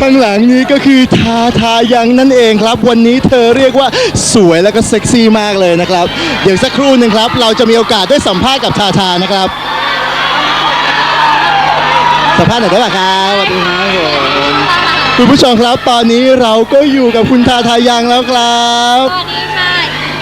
ข้างหลังนี้ก็คือทาทายังนั่นเองครับ วันนี้เธอเรียกว่าสวยแล้วก็เซ็กซี่มากเลยนะครับ เดี๋ยวสักครู่หนึ่งครับ เราจะมีโอกาสได้สัมภาษณ์กับทาทานะครับ สัมภาษณ์หน่อยได้ไหมครับสวัสดีครับผมคุณผู้ชมครับ ตอนนี้เราก็อยู่กับคุณทาทายังแล้วครับสวัสดีค่ะ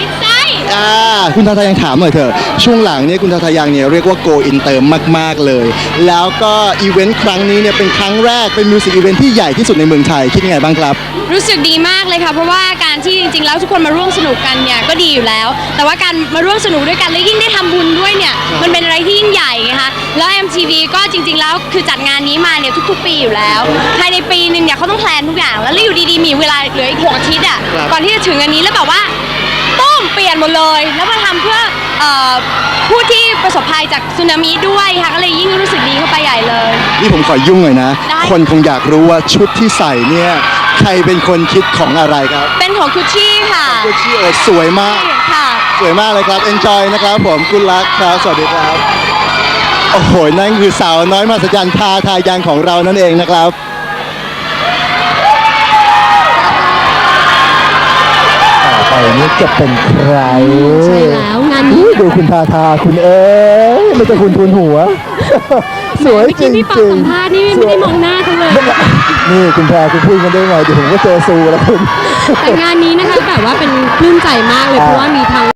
อินไซด์อ่า คุณทาทายังถามหน่อยเถอะ ช่วงหลังเนี่ยคุณทาทายังเนี่ยเรียกว่าโกอินเตอร์มาก ๆ เลย แล้วก็อีเวนต์ครั้งนี้เนี่ยเป็นครั้งแรกเป็นมิวสิกอีเวนต์ที่ใหญ่ที่สุดในเมืองไทย คิดยังไงบ้างครับ รู้สึกดีมากเลยค่ะ เพราะว่าการที่จริง ๆ แล้วทุกคนมาร่วมสนุกกันเนี่ยก็ดีอยู่แล้ว แต่ว่าการมาร่วมสนุกด้วยกันและยิ่งได้ทำบุญด้วยเนี่ยมันเป็นอะไรที่ยิ่งใหญ่ไงคะแล้ว MTV ก็จริง ๆ แล้วคือจัดงานนี้มาเนี่ยทุก ๆ ปีอยู่แล้วภายในปีหนึ่งเนี่ยเขาต้องแพลนทุกอย่างแล้วอยู่ดีๆมีเวลาเหลืออีกหกอาทิตย์อะครับ ก่อนที่จะถึงอันนี้แล้วแบบว่าตุ้ มเปลี่ยนหมดเลย แล้วมาทำเพื่อเอ่อผู้ที่ประสบภัยจากสึนามิด้วยค่ะก็เลยยิ่งรู้สึกดีเข้าไปใหญ่เลย นี่ผมขอยุ่งหน่อยนะ ได้ คนคงอยากรู้ว่าชุดที่ใส่เนี่ยใครเป็นคนคิดของอะไรครับเป็นของคุชชี่ค่ะกุชชี่โอสวยมาก ค่ะ สวยมากเลยครับ enjoy นะครับผมกุลักครับ สวัสดีครับ โอ้โห นั่นคือสาวน้อยมหัศจรรย์ทาทายังของเรานั่นเองนะครับ นี้จะเป็นใครใช่แล้วงานนี้ อุ๊ยดูคุณทาทาคุณเอ้ยไม่จะคุณทุนหัว สวยเมื่อจริกี้งพี่ฟังจริงสัมภาษณ์นี่ไม่ได้มองหน้าเขาเลย นี่คุณแพรคุณพูดกันได้ไงเดี๋ยวผมก็เจอซูแล้วคุณ แต่งานนี้นะคะแบบว่าเป็นปลื้มใจมากเลยเพราะว่ามีทั้ง